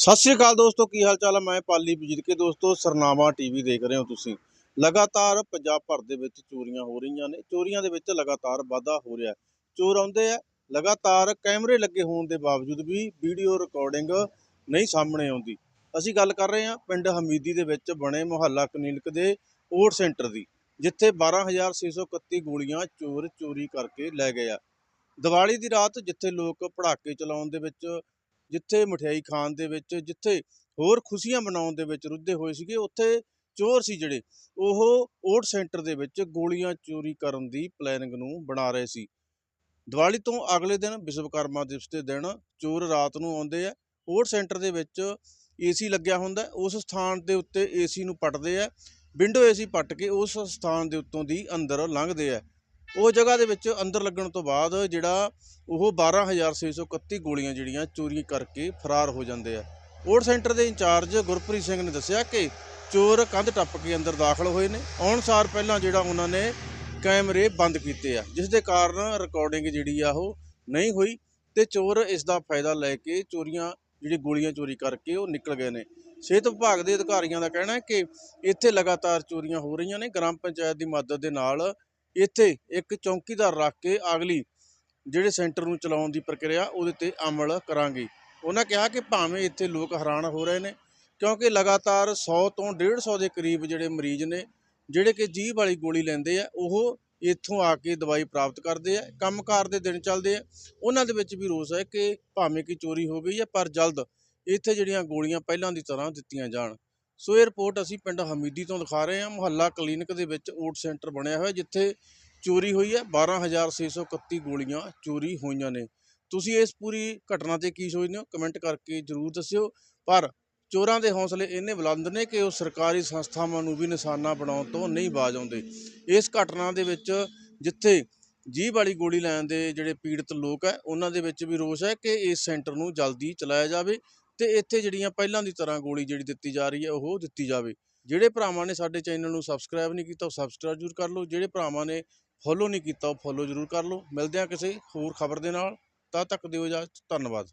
ਸਤਿ ਸ਼੍ਰੀ ਅਕਾਲ ਦੋਸਤੋ, ਕੀ ਹਾਲ ਚਾਲ ਹੈ ਮੈਂ ਪਾਲੀ ਬਜੀਦ ਕੇ ਦੋਸਤੋ ਸਰਨਾਮਾ ਟੀਵੀ ਦੇਖ ਰਹੇ ਹੋ ਤੁਸੀਂ। ਲਗਾਤਾਰ ਪੰਜਾਬ ਭਰ ਦੇ ਵਿੱਚ ਚੋਰੀਆਂ ਹੋ ਰਹੀਆਂ ਨੇ। ਚੋਰੀਆਂ ਦੇ ਵਿੱਚ ਲਗਾਤਾਰ ਵਾਧਾ ਹੋ ਰਿਹਾ ਚੋਰ ਆਉਂਦੇ ਆ। ਲਗਾਤਾਰ ਕੈਮਰੇ ਲੱਗੇ ਹੋਣ ਦੇ ਬਾਵਜੂਦ ਵੀ ਵੀਡੀਓ ਰਿਕਾਰਡਿੰਗ ਨਹੀਂ ਸਾਹਮਣੇ ਆਉਂਦੀ। ਅਸੀਂ ਗੱਲ ਕਰ ਰਹੇ ਹਾਂ ਪਿੰਡ ਹਮੀਦੀ ਦੇ ਵਿੱਚ ਬਣੇ ਮੁਹੱਲਾ ਕਲੀਨਿਕ ਦੇ ਓਟ ਸੈਂਟਰ ਦੀ, ਜਿੱਥੇ 12631 ਗੋਲੀਆਂ ਚੋਰ ਚੋਰੀ ਕਰਕੇ ਲੈ ਗਏ ਆ। ਦੀਵਾਲੀ ਦੀ ਰਾਤ ਜਿੱਥੇ ਲੋਕ ਪੜਾਕੇ ਚਲਾਉਣ ਦੇ ਵਿੱਚ ਜਿੱਥੇ ਮਠਿਆਈ ਖਾਣ ਦੇ ਵਿੱਚ, ਜਿੱਥੇ ਹੋਰ ਖੁਸ਼ੀਆਂ ਮਨਾਉਣ ਦੇ ਵਿੱਚ ਰੁੱਝੇ ਹੋਏ ਸੀਗੇ, ਉੱਥੇ ਚੋਰ ਸੀ ਜਿਹੜੇ। ਉਹ ਓਟ ਸੈਂਟਰ ਦੇ ਵਿੱਚ ਗੋਲੀਆਂ ਚੋਰੀ ਕਰਨ ਦੀ ਪਲੈਨਿੰਗ ਨੂੰ ਬਣਾ ਰਹੇ ਸੀ। ਦੀਵਾਲੀ ਤੋਂ ਅਗਲੇ ਦਿਨ ਵਿਸ਼ਵਕਰਮਾ ਦਿਵਸ ਦੇ ਦਿਨ ਚੋਰ ਰਾਤ ਨੂੰ ਆਉਂਦੇ ਆ। ਓਟ ਸੈਂਟਰ ਦੇ ਵਿੱਚ ਏਸੀ ਲੱਗਿਆ ਹੁੰਦਾ। ਉਸ ਸਥਾਨ ਦੇ ਉੱਤੇ ਏਸੀ ਨੂੰ ਪੱਟਦੇ ਆ। ਵਿੰਡੋ ਏਸੀ ਪੱਟ ਕੇ ਉਸ ਸਥਾਨ ਦੇ ਉੱਤੋਂ ਦੀ ਅੰਦਰ ਲੰਘਦੇ ਆ। ਉਹ ਜਗ੍ਹਾ ਦੇ ਵਿੱਚ ਅੰਦਰ ਲੱਗਣ ਤੋਂ ਬਾਅਦ ਜਿਹੜਾ ਉਹ 12631 ਗੋਲੀਆਂ ਜਿਹੜੀਆਂ ਚੋਰੀ ਕਰਕੇ ਫਰਾਰ ਹੋ ਜਾਂਦੇ ਆ। ਓਟ ਸੈਂਟਰ ਦੇ ਇੰਚਾਰਜ ਗੁਰਪ੍ਰੀਤ ਸਿੰਘ ਨੇ ਦੱਸਿਆ ਕਿ ਚੋਰ ਕੰਧ ਟੱਪ ਕੇ ਅੰਦਰ ਦਾਖਲ ਹੋਏ ਨੇ। ਆਉਣ ਸਾਰ ਪਹਿਲਾਂ ਜਿਹੜਾ ਉਹਨਾਂ ਨੇ ਕੈਮਰੇ ਬੰਦ ਕੀਤੇ ਆ, ਜਿਸ ਦੇ ਕਾਰਨ ਰਿਕਾਰਡਿੰਗ ਜਿਹੜੀ ਆ ਉਹ ਨਹੀਂ ਹੋਈ ਤੇ ਚੋਰ ਇਸ ਦਾ ਫਾਇਦਾ ਲੈ ਕੇ ਚੋਰੀਆਂ, ਜਿਹੜੀ ਗੋਲੀਆਂ ਚੋਰੀ ਕਰਕੇ ਉਹ ਨਿਕਲ ਗਏ ਨੇ। ਸਿਹਤ ਵਿਭਾਗ ਦੇ ਅਧਿਕਾਰੀਆਂ ਦਾ ਕਹਿਣਾ ਹੈ ਕਿ ਇੱਥੇ ਲਗਾਤਾਰ ਚੋਰੀਆਂ ਹੋ ਰਹੀਆਂ ਨੇ। ਗ੍ਰਾਮ ਪੰਚਾਇਤ ਦੀ ਮਦਦ ਦੇ ਨਾਲ ਇੱਥੇ ਇੱਕ ਚੌਕੀਦਾਰ ਰੱਖ ਕੇ ਅਗਲੀ ਜਿਹੜੇ ਸੈਂਟਰ ਨੂੰ ਚਲਾਉਣ ਦੀ ਪ੍ਰਕਿਰਿਆ ਉਹਦੇ ਤੇ ਅਮਲ ਕਰਾਂਗੇ। ਉਹਨਾਂ ਕਿਹਾ ਕਿ ਭਾਵੇਂ ਇੱਥੇ ਲੋਕ ਹੈਰਾਨ ਹੋ ਰਹੇ ਨੇ, ਕਿਉਂਕਿ ਲਗਾਤਾਰ 100 ਤੋਂ 150 ਦੇ ਕਰੀਬ ਜਿਹੜੇ ਮਰੀਜ਼ ਨੇ, ਜਿਹੜੇ ਕਿ ਜੀਭ ਵਾਲੀ ਗੋਲੀ ਲੈਂਦੇ ਆ, ਉਹ ਇੱਥੋਂ ਆ ਕੇ ਦਵਾਈ ਪ੍ਰਾਪਤ ਕਰਦੇ ਆ, ਕੰਮਕਾਰ ਦੇ ਦਿਨ ਚੱਲਦੇ ਆ। ਉਹਨਾਂ ਦੇ ਵਿੱਚ ਵੀ ਰੋਸ ਹੈ ਕਿ ਭਾਵੇਂ ਕਿ ਚੋਰੀ ਹੋ ਗਈ ਹੈ ਪਰ ਜਲਦ ਇੱਥੇ ਜਿਹੜੀਆਂ ਗੋਲੀਆਂ ਪਹਿਲਾਂ ਦੀ ਤਰ੍ਹਾਂ ਦਿੱਤੀਆਂ ਜਾਣ। ਸੋ ਇਹ ਰਿਪੋਰਟ ਅਸੀਂ ਪਿੰਡ ਹਮੀਦੀ ਤੋਂ ਦਿਖਾ ਰਹੇ ਹਾਂ। ਮੁਹੱਲਾ ਕਲੀਨਿਕ ਦੇ ਵਿੱਚ ਓਟ ਸੈਂਟਰ ਬਣਿਆ ਹੋਇਆ, ਜਿੱਥੇ ਚੋਰੀ ਹੋਈ ਹੈ। 12631 ਗੋਲੀਆਂ ਚੋਰੀ ਹੋਈਆਂ ਨੇ। ਤੁਸੀਂ ਇਸ ਪੂਰੀ ਘਟਨਾ ਤੇ ਕੀ ਸੋਚਦੇ ਹੋ? ਕਮੈਂਟ ਕਰਕੇ ਜਰੂਰ ਦੱਸਿਓ। ਪਰ ਚੋਰਾਂ ਦੇ ਹੌਸਲੇ ਇੰਨੇ ਬੁਲੰਦ ਨੇ ਕਿ ਉਹ ਸਰਕਾਰੀ ਸੰਸਥਾਵਾਂ ਨੂੰ ਵੀ ਨਿਸ਼ਾਨਾ ਬਣਾਉਣ ਤੋਂ ਨਹੀਂ ਬਾਜ ਆਉਂਦੇ। ਇਸ ਘਟਨਾ ਦੇ ਵਿੱਚ ਜਿੱਥੇ ਜੀਭ ਵਾਲੀ ਗੋਲੀ ਲੈਣ ਦੇ ਜਿਹੜੇ ਪੀੜਤ ਲੋਕ ਹੈ, ਉਹਨਾਂ ਦੇ ਵਿੱਚ ਵੀ ਰੋਸ ਹੈ ਕਿ ਇਸ ਸੈਂਟਰ ਨੂੰ ਜਲਦੀ ਚਲਾਇਆ ਜਾਵੇ। ਤੇ ਇੱਥੇ ਜਿਹੜੀਆਂ ਪਹਿਲਾਂ ਦੀ ਤਰ੍ਹਾਂ ਗੋਲੀ ਜਿਹੜੀ ਦਿੱਤੀ ਜਾ ਰਹੀ ਹੈ, ਉਹ ਦਿੱਤੀ ਜਾਵੇ। ਜਿਹੜੇ ਭਰਾਵਾਂ ਨੇ ਸਾਡੇ ਚੈਨਲ ਨੂੰ ਸਬਸਕ੍ਰਾਈਬ ਨਹੀਂ ਕੀਤਾ, ਉਹ ਸਬਸਕ੍ਰਾਈਬ ਜ਼ਰੂਰ ਕਰ ਲਓ। ਜਿਹੜੇ ਭਰਾਵਾਂ ਨੇ ਫੋਲੋ ਨਹੀਂ ਕੀਤਾ, ਉਹ ਫੋਲੋ ਜ਼ਰੂਰ ਕਰ ਲਓ। ਮਿਲਦੇ ਹਾਂ ਕਿਸੇ ਹੋਰ ਖਬਰ ਦੇ ਨਾਲ। ਤਦ ਤੱਕ ਦਿਓ ਇਜਾਜ਼ਤ। ਧੰਨਵਾਦ।